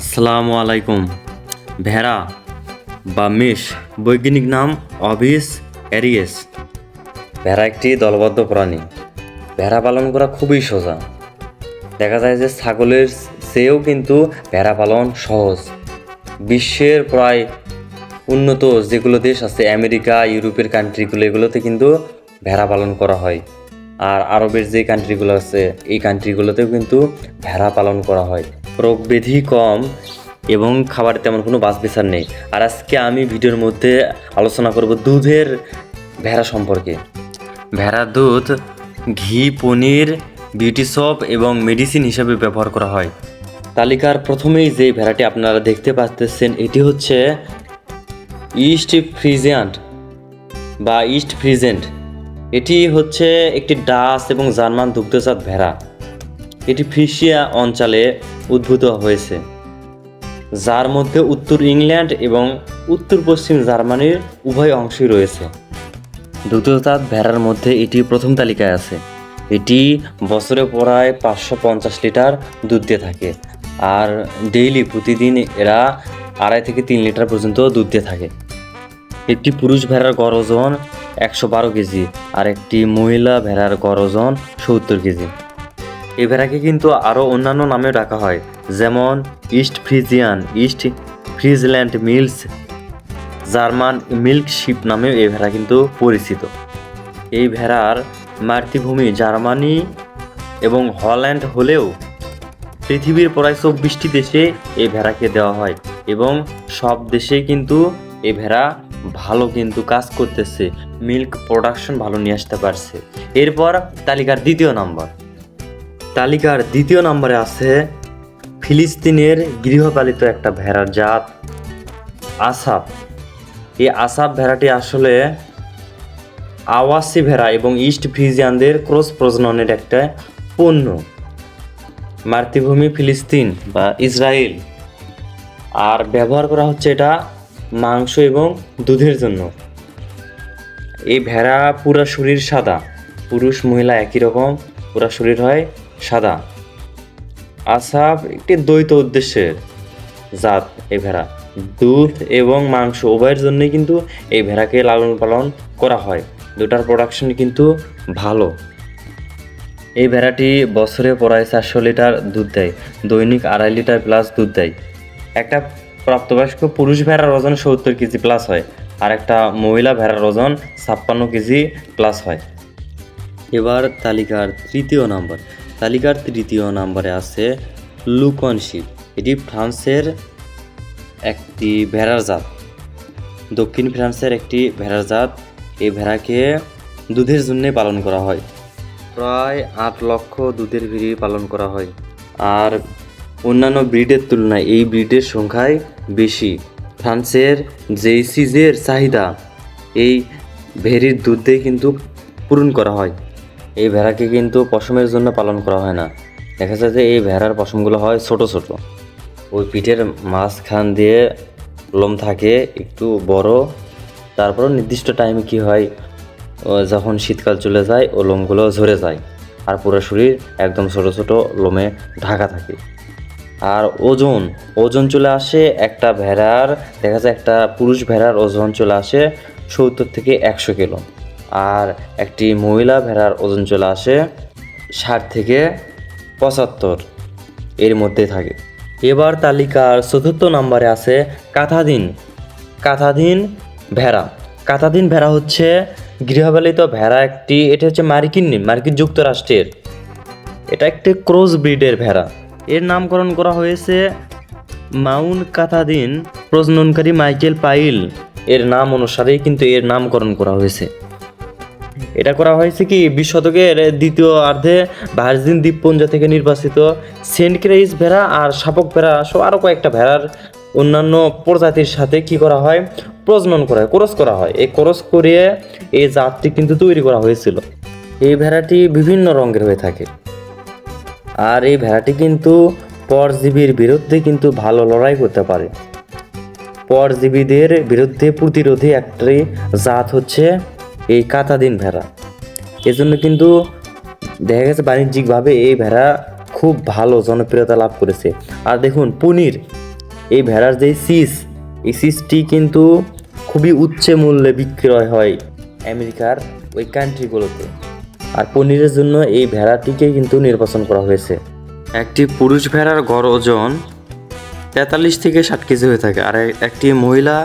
আসসালামু আলাইকুম। ভেড়া বা মেষ, বৈজ্ঞানিক নাম অভিস এরিয়েস ভেড়া একটি দলবদ্ধ প্রাণী। ভেড়া পালন করা খুবই সোজা। দেখা যায় যে ছাগলের চেয়েও কিন্তু ভেড়া পালন সহজ। বিশ্বের প্রায় উন্নত যেগুলো দেশ আছে, আমেরিকা, ইউরোপের কান্ট্রিগুলো এগুলোতে কিন্তু ভেড়া পালন করা হয়। আর আরবের যে কান্ট্রিগুলো আছে, এই কান্ট্রিগুলোতেও কিন্তু ভেড়া পালন করা হয়। রোগ ব্যাধি কম এবং খাবারের তেমন কোনো বাস বিচার নেই। আর আজকে আমি ভিডিওর মধ্যে আলোচনা করব দুধের ভেড়া সম্পর্কে। ভেড়ার দুধ ঘি, পনির, বিউটি সপ এবং মেডিসিন হিসেবে ব্যবহার করা হয়। তালিকার প্রথমেই যে ভেড়াটি আপনারা দেখতে পাচ্ছেন এটি হচ্ছে ইস্ট ফ্রিজিয়ান্ট বা ইস্ট ফ্রিজেন্ট। এটি হচ্ছে একটি ডাস এবং জার্মান দুগ্ধজাত ভেড়া। এটি ফ্রিসিয়া অঞ্চলে উদ্ভূত হয়েছে, যার মধ্যে উত্তর ইংল্যান্ড এবং উত্তর পশ্চিম জার্মানির উভয় অংশই রয়েছে। দুগ্ধজাত ভেড়ার মধ্যে এটি প্রথম তালিকায় আছে। এটি বছরে প্রায় পাঁচশো পঞ্চাশ লিটার দুধ দিয়ে থাকে আর ডেইলি প্রতিদিন এরা আড়াই থেকে তিন লিটার পর্যন্ত দুধ দিয়ে থাকে। একটি পুরুষ ভেড়ার গড় ওজন একশো বারো কেজি আর একটি মহিলা ভেড়ার গড় ওজন সত্তর কেজি। এই ভেড়াকে কিন্তু আরও অন্যান্য নামেও ডাকা হয়, যেমন East Frisian, East Friesland milch, German milk sheep নামেও এই ভেড়া কিন্তু পরিচিত। এই ভেড়ার মাতৃভূমি জার্মানি এবং হল্যান্ড হলেও পৃথিবীর প্রায় চব্বিশটি দেশে এই ভেড়াকে দেওয়া হয় এবং সব দেশে কিন্তু এই ভেড়া ভালো কিন্তু কাজ করতেছে, মিল্ক প্রোডাকশন ভালো নিয়ে আসতে পারছে। এরপর তালিকার দ্বিতীয় নাম্বার। তালিকার দ্বিতীয় নম্বরে আছে ফিলিস্তিনের গৃহপালিত একটা ভেড়ার জাত আসাপ এই আসাপ ভেড়াটি আসলে আওয়াসি ভেড়া এবং ইস্ট ফ্রিজিয়ানদের ক্রস প্রজননের একটা পণ্য। মাতৃভূমি ফিলিস্তিন বা ইসরায়েল। আর ব্যবহার করা হচ্ছে এটা মাংস এবং দুধের জন্য। এই ভেড়া পুরা শরীর সাদা, পুরুষ, মহিলা একই রকম, পুরা শরীর হয় সাদা। আসাব একটি দ্বৈত উদ্দেশ্যের জাত এই ভেড়া। দুধ এবং মাংস উভয়ের জন্যই কিন্তু এই ভেড়াকে লালন পালন করা হয়। দুটার প্রোডাকশন কিন্তু ভালো। এই ভেড়াটি বছরে প্রায় চারশো লিটার দুধ দেয়, দৈনিক আড়াই লিটার প্লাস দুধ দেয়। একটা প্রাপ্তবয়স্ক পুরুষ ভেড়ার ওজন সত্তর কেজি প্লাস হয়, আর একটা মহিলা ভেড়ার ওজন ছাপ্পান্ন কেজি প্লাস হয়। এবার তালিকার তৃতীয় নাম্বার তালিকার তৃতীয় নম্বরে আছে লুকনশিপ এটি ফ্রান্সের একটি ভেড়ার জাত। দক্ষিণ ফ্রান্সের একটি ভেড়ার জাত। এই ভেড়াকে দুধের জন্যে পালন করা হয়। প্রায় আট লক্ষ দুধের ভেড়ি পালন করা হয়। আর অন্যান্য ব্রিডের তুলনায় এই ব্রিডের সংখ্যাই বেশি। ফ্রান্সের যেই সিজের চাহিদা এই ভেড়ির দুধ কিন্তু পূরণ করা হয়। এই ভেড়াকে কিন্তু পশমের জন্য পালন করা হয় না। দেখা যায় যে এই ভেড়ার পশমগুলো হয় ছোট ছোট। ওই পিঠের মাঝখান দিয়ে লোম থাকে, একটু বড়। তারপর নির্দিষ্ট টাইমে কি হয় যখন শীতকাল চলে যায়, ও লোমগুলো ঝরে যায়। আর পুরো শরীর একদম ছোট ছোট লোমে ঢাকা থাকে। আর ওজন ওজন চলে আসে একটা ভেড়ার, দেখা যায় একটা পুরুষ ভেড়ার ওজন চলে আসে সত্তর থেকে একশো কিলো। আর একটি মহিলা ভেড়ার ওজন চলে আসে ষাট থেকে পঁচাত্তর। এর মধ্যে থাকে। এবার তালিকার চতুর্থ নম্বরে আছে কাঁথাধীন। কাথাদিন ভেড়া। কাথাদিন ভেড়া হচ্ছে গৃহপালিত ভেড়া একটি, এটা হচ্ছে মার্কিন মার্কিন যুক্তরাষ্ট্রের। এটা একটি ক্রস ব্রিডের ভেড়া। এর নামকরণ করা হয়েছে মাউন্ট কাথাদিন প্রজননকারী মাইকেল পাইল। এর নাম অনুসারেই কিন্তু এর নামকরণ করা হয়েছে। এটা করা হয়েছে কি, বিশ শতকের দ্বিতীয় অর্ধে ভার্জিন দ্বীপপুঞ্জ থেকে নির্বাচিত সেন্ট ক্রেইস ভেড়া আর শাপক ভেড়া সব আরও কয়েকটা ভেড়ার অন্যান্য প্রজাতির সাথে কি করা হয়, প্রজনন করা হয়, ক্রস করা হয়। এই ক্রস করিয়ে এই জাতটি কিন্তু তৈরি করা হয়েছিল। এই ভেড়াটি বিভিন্ন রঙের হয়ে থাকে। আর এই ভেড়াটি কিন্তু পরজীবীর বিরুদ্ধে কিন্তু ভালো লড়াই করতে পারে। পরজীবীদের বিরুদ্ধে প্রতিরোধী একটি জাত হচ্ছে এই কাতাদিন ভেড়া। এজন্য কিন্তু দেখা গেছে বাণিজ্যিকভাবে এই ভেড়া খুব ভালো জনপ্রিয়তা লাভ করেছে। আর দেখুন, পনির, এই ভেড়ার যে সিস, এই সিসটি কিন্তু খুবই উচ্চ মূল্যে বিক্রয় হয় আমেরিকার ওই কান্ট্রিগুলোতে। আর পনিরের জন্য এই ভেড়াটিকে কিন্তু নির্বাচন করা হয়েছে। একটি পুরুষ ভেড়ার গড় ওজন তেতাল্লিশ থেকে ষাট কেজি হয়ে থাকে, আর একটি মহিলা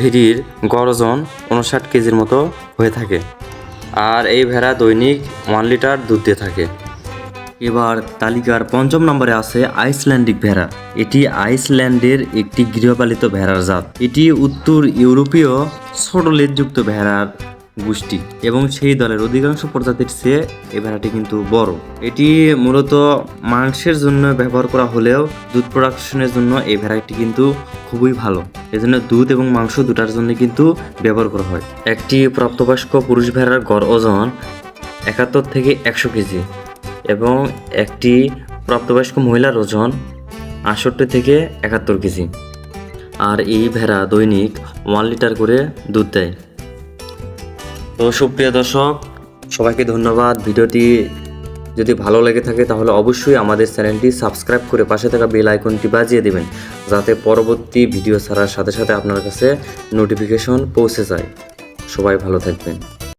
ভেড়ির গড় ওজন উনষাট কেজির মতো হয়ে থাকে আর এই ভেড়া দৈনিক ওয়ান লিটার দুধ দিয়ে থাকে। এবার তালিকার পঞ্চম নম্বরে আছে আইসল্যান্ডিক ভেড়া। এটি আইসল্যান্ডের একটি গৃহপালিত ভেড়ার জাত। এটি উত্তর ইউরোপীয় ছোট লেজযুক্ত ভেড়ার গোষ্ঠী এবং সেই দলের অধিকাংশ প্রজাতির চেয়ে এই ভেড়াটি কিন্তু বড়। এটি মূলত মাংসের জন্য ব্যবহার করা হলেও দুধ প্রোডাকশনের জন্য এই ভেড়াটি কিন্তু খুবই ভালো। এজন্য দুধ এবং মাংস দুটার জন্য কিন্তু ব্যবহার করা হয়। একটি প্রাপ্তবয়স্ক পুরুষ ভেড়ার গড় ওজন একাত্তর থেকে একশো কেজি এবং একটি প্রাপ্তবয়স্ক মহিলার ওজন আটষট্টি থেকে একাত্তর কেজি। আর এই ভেড়া দৈনিক ওয়ান লিটার করে দুধ দেয়। তো সুপ্রিয় দর্শক, সবাইকে ধন্যবাদ। ভিডিওটি যদি ভালো লেগে থাকে, তাহলে অবশ্যই আমাদের চ্যানেলটি সাবস্ক্রাইব করে পাশে থাকা বেল আইকনটি বাজিয়ে দেবেন, যাতে পরবর্তী ভিডিও ছাড়ার সাথে সাথে আপনার কাছে নোটিফিকেশন পৌঁছে যায়। সবাই ভালো থাকবেন।